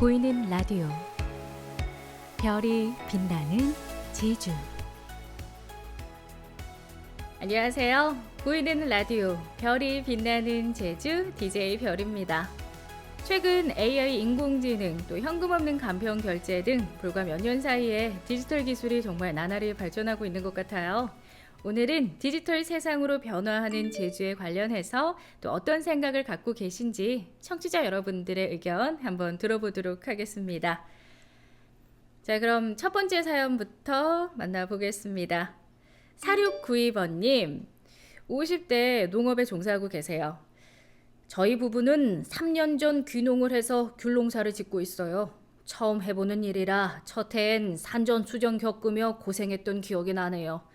보이는 라디오 별이 빛나는 제주 안녕하세요. 보이는 라디오 별이 빛나는 제주 DJ 별입니다. 최근 AI 인공지능 또 현금 없는 간편 결제 등 불과 몇 년 사이에 디지털 기술이 정말 나날이 발전하고 있는 것 같아요. 오늘은 디지털 세상으로 변화하는 제주에 관련해서 또 어떤 생각을 갖고 계신지 청취자 여러분들의 의견 한번 들어보도록 하겠습니다. 자, 그럼 첫 번째 사연부터 만나보겠습니다. 4692번님, 50대 농업에 종사하고 계세요. 저희 부부는 3년 전 귀농을 해서 귤농사를 짓고 있어요. 처음 해보는 일이라 첫 해엔 산전 수정 겪으며 고생했던 기억이 나네요.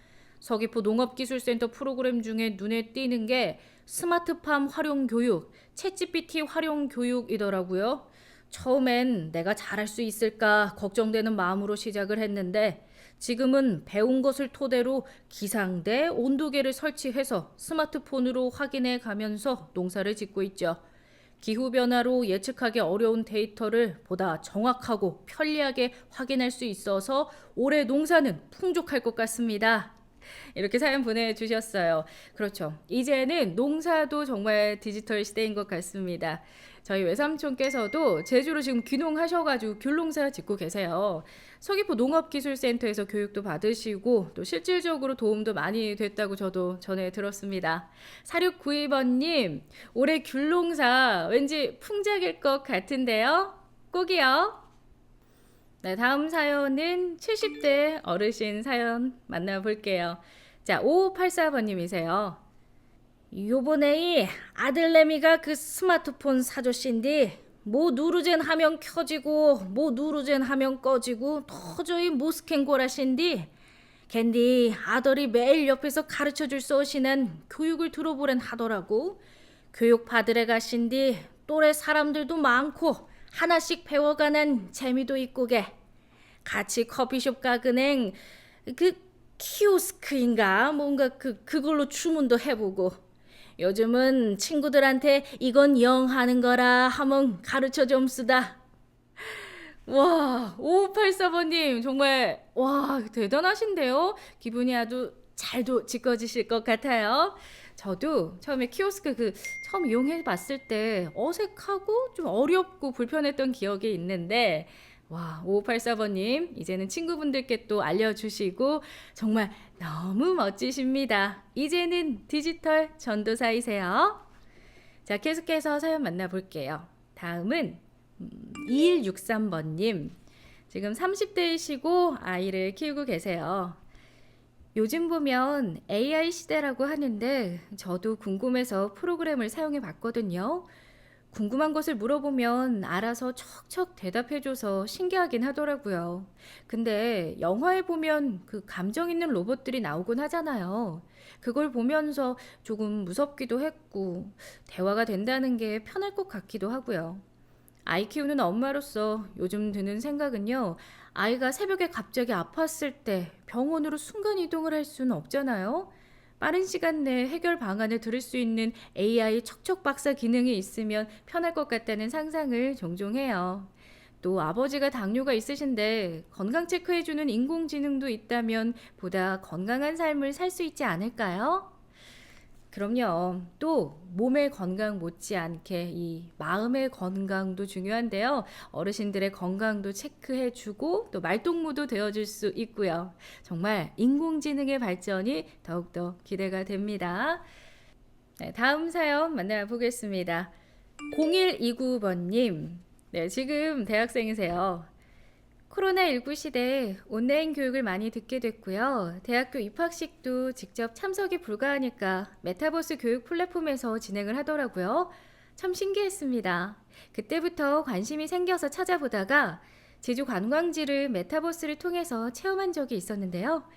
서귀포 농업기술센터 프로그램 중에 눈에 띄는 게 스마트팜 활용 교육, 챗GPT 활용 교육이더라고요. 처음엔 내가 잘할 수 있을까 걱정되는 마음으로 시작을 했는데 지금은 배운 것을 토대로 기상대 온도계를 설치해서 스마트폰으로 확인해 가면서 농사를 짓고 있죠. 기후 변화로 예측하기 어려운 데이터를 보다 정확하고 편리하게 확인할 수 있어서 올해 농사는 풍족할 것 같습니다. 이렇게 사연 보내주셨어요. 그렇죠. 이제는 농사도 정말 디지털 시대인 것 같습니다. 저희 외삼촌께서도 제주로 지금 귀농하셔가지고 귤농사 짓고 계세요. 서귀포 농업기술센터에서 교육도 받으시고 또 실질적으로 도움도 많이 됐다고 저도 전해 들었습니다. 4692번님, 올해 귤농사 왠지 풍작일 것 같은데요? 꼭이요. 네, 다음 사연은 70대 어르신 사연 만나볼게요. 자, 5584번님이세요. 요번에 아들내미가 그 스마트폰 사줬신디 뭐 누르젠 하면 켜지고 뭐 누르젠 하면 꺼지고 도저히 못 스캔 고라신디 캔디 아들이 매일 옆에서 가르쳐줄 쏘시는 교육을 들어보란 하더라고 교육 받으러 가신디 또래 사람들도 많고 하나씩 배워가는 재미도 있고게 같이 커피숍 가그냉 그 키오스크인가 뭔가 그 그걸로 주문도 해보고 요즘은 친구들한테 이건 영 하는 거라 하면 가르쳐 좀 쓰다. 와, 5584번님, 정말, 와, 대단하신데요? 기분이 아주 잘도 지켜지실 것 같아요. 저도 처음에 키오스크 그 처음 이용해 봤을 때 어색하고 좀 어렵고 불편했던 기억이 있는데, 와, 5584번님, 이제는 친구분들께 또 알려주시고, 정말 너무 멋지십니다. 이제는 디지털 전도사이세요. 자, 계속해서 사연 만나볼게요. 다음은, 음, 2163번님. 지금 30대이시고 아이를 키우고 계세요. 요즘 보면 AI 시대라고 하는데, 저도 궁금해서 프로그램을 사용해 봤거든요. 궁금한 것을 물어보면 알아서 척척 대답해줘서 신기하긴 하더라고요. 근데 영화에 보면 그 감정 있는 로봇들이 나오곤 하잖아요. 그걸 보면서 조금 무섭기도 했고, 대화가 된다는 게 편할 것 같기도 하고요. 아이 키우는 엄마로서 요즘 드는 생각은요, 아이가 새벽에 갑자기 아팠을 때 병원으로 순간 이동을 할 수는 없잖아요. 빠른 시간 내에 해결 방안을 들을 수 있는 AI 척척 박사 기능이 있으면 편할 것 같다는 상상을 종종 해요. 또 아버지가 당뇨가 있으신데 건강 체크해주는 인공지능도 있다면 보다 건강한 삶을 살 수 있지 않을까요? 그럼요. 또 몸의 건강 못지않게 이 마음의 건강도 중요한데요. 어르신들의 건강도 체크해주고 또 말동무도 되어줄 수 있고요. 정말 인공지능의 발전이 더욱더 기대가 됩니다. 네, 다음 사연 만나보겠습니다. 0129번님. 네, 지금 대학생이세요. 코로나19 시대에 온라인 교육을 많이 듣게 됐고요. 대학교 입학식도 직접 참석이 불가하니까 메타버스 교육 플랫폼에서 진행을 하더라고요. 참 신기했습니다. 그때부터 관심이 생겨서 찾아보다가 제주 관광지를 메타버스를 통해서 체험한 적이 있었는데요.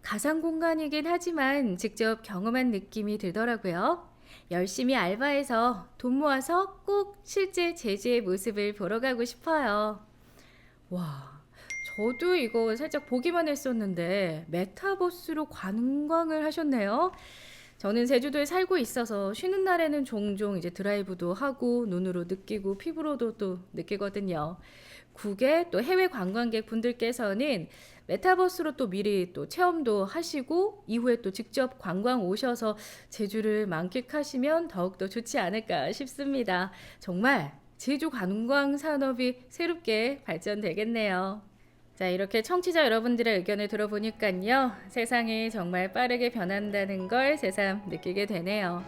가상 공간이긴 하지만 직접 경험한 느낌이 들더라고요. 열심히 알바해서 돈 모아서 꼭 실제 제주의 모습을 보러 가고 싶어요. 와, 저도 이거 살짝 보기만 했었는데 메타버스로 관광을 하셨네요. 저는 제주도에 살고 있어서 쉬는 날에는 종종 이제 드라이브도 하고 눈으로 느끼고 피부로도 또 느끼거든요. 국외 또 해외 관광객 분들께서는 메타버스로 또 미리 또 체험도 하시고 이후에 또 직접 관광 오셔서 제주를 만끽하시면 더욱더 좋지 않을까 싶습니다. 정말 제주 관광 산업이 새롭게 발전되겠네요. 자, 이렇게 청취자 여러분들의 의견을 들어보니까요. 세상이 정말 빠르게 변한다는 걸 새삼 느끼게 되네요.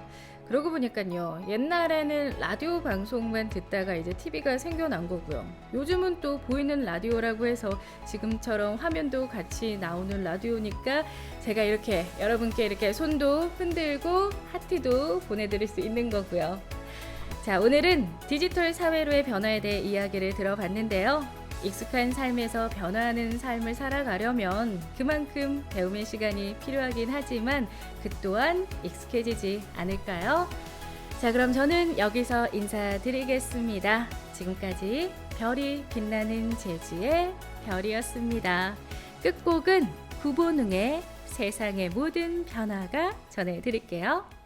그러고 보니까요. 옛날에는 라디오 방송만 듣다가 이제 TV가 생겨난 거고요. 요즘은 또 보이는 라디오라고 해서 지금처럼 화면도 같이 나오는 라디오니까 제가 이렇게 여러분께 이렇게 손도 흔들고 하트도 보내드릴 수 있는 거고요. 자, 오늘은 디지털 사회로의 변화에 대해 이야기를 들어봤는데요. 익숙한 삶에서 변화하는 삶을 살아가려면 그만큼 배움의 시간이 필요하긴 하지만 그 또한 익숙해지지 않을까요? 자, 그럼 저는 여기서 인사드리겠습니다. 지금까지 별이 빛나는 제주의 별이었습니다. 끝곡은 구본웅의 세상의 모든 변화가 전해드릴게요.